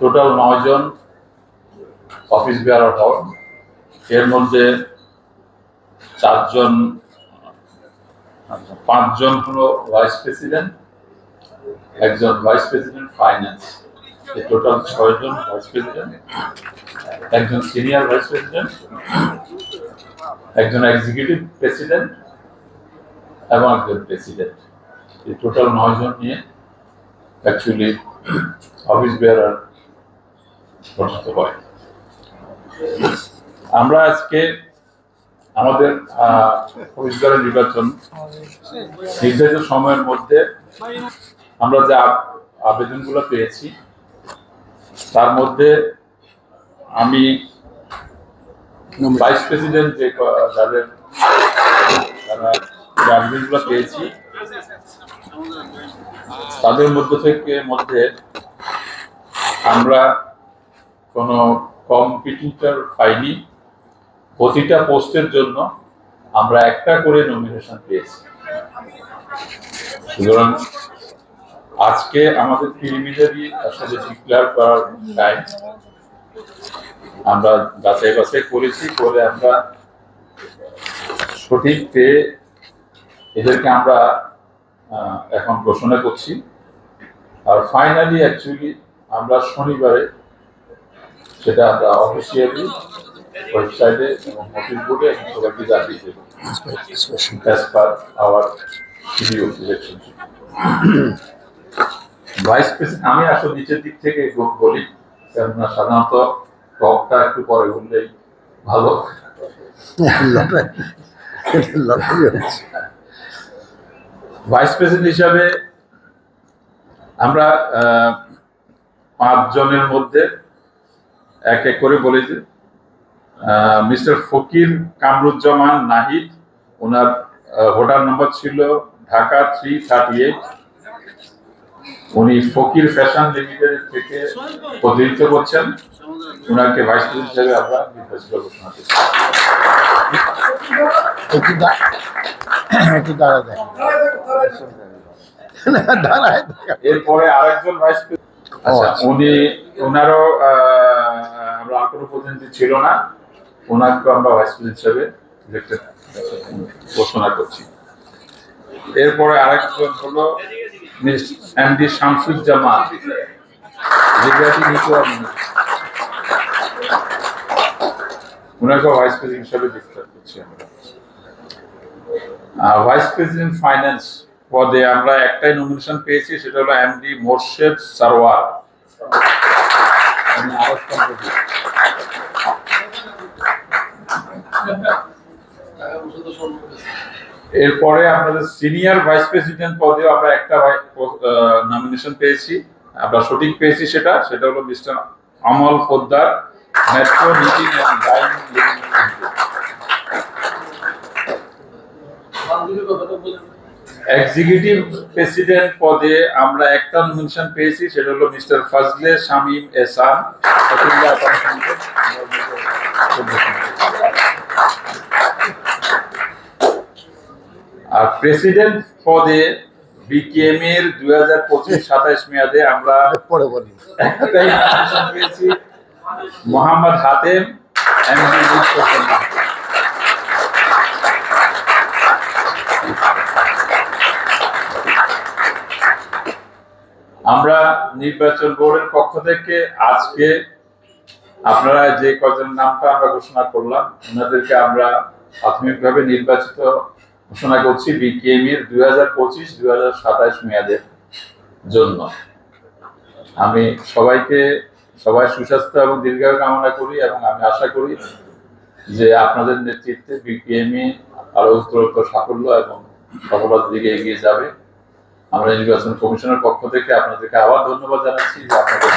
Total নয় জন office bear হন এর মধ্যে চারজন পাঁচজন হলো ভাইস প্রেসিডেন্ট একজন ভাইস প্রেসিডেন্ট ফাইন্যান্স এই টোটাল ছয়জন ভাইস প্রেসিডেন্ট একজন সিনিয়র ভাইস প্রেসিডেন্ট একজন এক্সিকিউটিভ প্রেসিডেন্ট এবং একজন প্রেসিডেন্ট এই টোটাল নয় জন নিয়ে অ্যাকচুয়ালি অফিস বেয়ারার গঠিত হয়। আমরা আজকে আমাদের অফিস নির্বাচন নির্ধারিত সময়ের মধ্যে আমরা যে আব- আবেদনগুলো পেয়েছি তার মধ্যে আমি ভাইস প্রেসিডেন্ট যে যাদের যারা যে আবেদনগুলো পেয়েছি তাদের মধ্য থেকে মধ্যে আমরা কোনো কম্পিটিটর পাইনি। প্রতিটা পোস্টের জন্য আমরা একটা করে নমিনেশন পেয়েছি। সুতরাং আজকে আমাদের প্রিলিমিনারি আসলে ডিক্লেয়ার করার টাইম আমরা যাচাই বাছাই করেছি করে আমরা সঠিক পেয়ে এদেরকে আমরা এখন ঘোষণা করছি। আর ফাইনালি অ্যাকচুয়ালি আমরা শনিবারে সেটা আমরা অফিসিয়ালি ওয়েবসাইটে এবং নোটিশ বোর্ডে সবাইকে জানিয়ে দেবো our video election. Vice president আমি আসলে নিচের দিক থেকে বলি কেননা সাধারণত টকটা একটু পরে বললেই ভালো ভাইস প্রেসিডেন্ট হিসাবে আমরা আহ, পাঁচ জনের মধ্যে এক এক করে বলি যে মিস্টার ফকির কামরুজ্জামান নাহিদ ওনার ভোটার নম্বর ছিল ঢাকা থ্রি থার্টি এইট উনি ফকির ফ্যাশন লিমিটেড থেকে প্রতিনিধিত্ব করছেন। ওনাকে ভাইস প্রেসিডেন্ট হিসেবে আমরা নির্বাচিত ঘোষণা করছি। এরপরে আরেকজন ভাইস আচ্ছা আচ্ছা। উনি ওনারও কোনো প্রতিনিধি ছিল না। ওনাকে আমরা ভাইস প্রেসিডেন্ট ঘোষণা করছি। এরপরে আরেকজন হলো এমডি ওনাকে ভাইস প্রেসিডেন্ট হিসেবে ডিক্লেয়ার করছি আমরা। ভাইস প্রেসিডেন্ট ফাইন্যান্স পদে আমরা একটাই নমিনেশন পেয়েছি, সেটা হলো এমডি মোর্শেদ সারওয়ার এরপরে আপনাদের সিনিয়র ভাইস প্রেসিডেন্ট পদে আমরা একটা নমিনেশন পেয়েছি। আমরা সঠিক পেয়েছি সেটা সেটা হলো mister Amal Poddar metro meeting living executive president পদে আমরা একটা নমিনেশন পেয়েছি সেটা হলো মিস্টার ফজলে শামীম এসান আর প্রেসিডেন্ট পদে বিকেএম এর দুই হাজার পঁচিশ সাতাইশ মেয়াদে আমরা পেয়েছি মোহাম্মদ হাতেম এমডি নির্বাচন বোর্ডের পক্ষ থেকে আজকে আপনারা যে কজন নামটা আমরা ঘোষণা করলাম, ওনাদেরকে আমরা প্রাথমিকভাবে নির্বাচিত ঘোষণা করছি বিকেএম এর দুই হাজার পঁচিশ মেয়াদের জন্য। আমি সবাইকে, সবাই সুস্বাস্থ্য এবং দীর্ঘায়ু কামনা করি এবং আমি আশা করি যে আপনাদের নেতৃত্বে বিপিএমই আরও উত্তরোত্তর সাফল্য এবং সফলতার দিকে এগিয়ে যাবে। আমরা নির্বাচন কমিশনের পক্ষ থেকে আপনাদেরকে আবার ধন্যবাদ জানাচ্ছি যে আপনাদের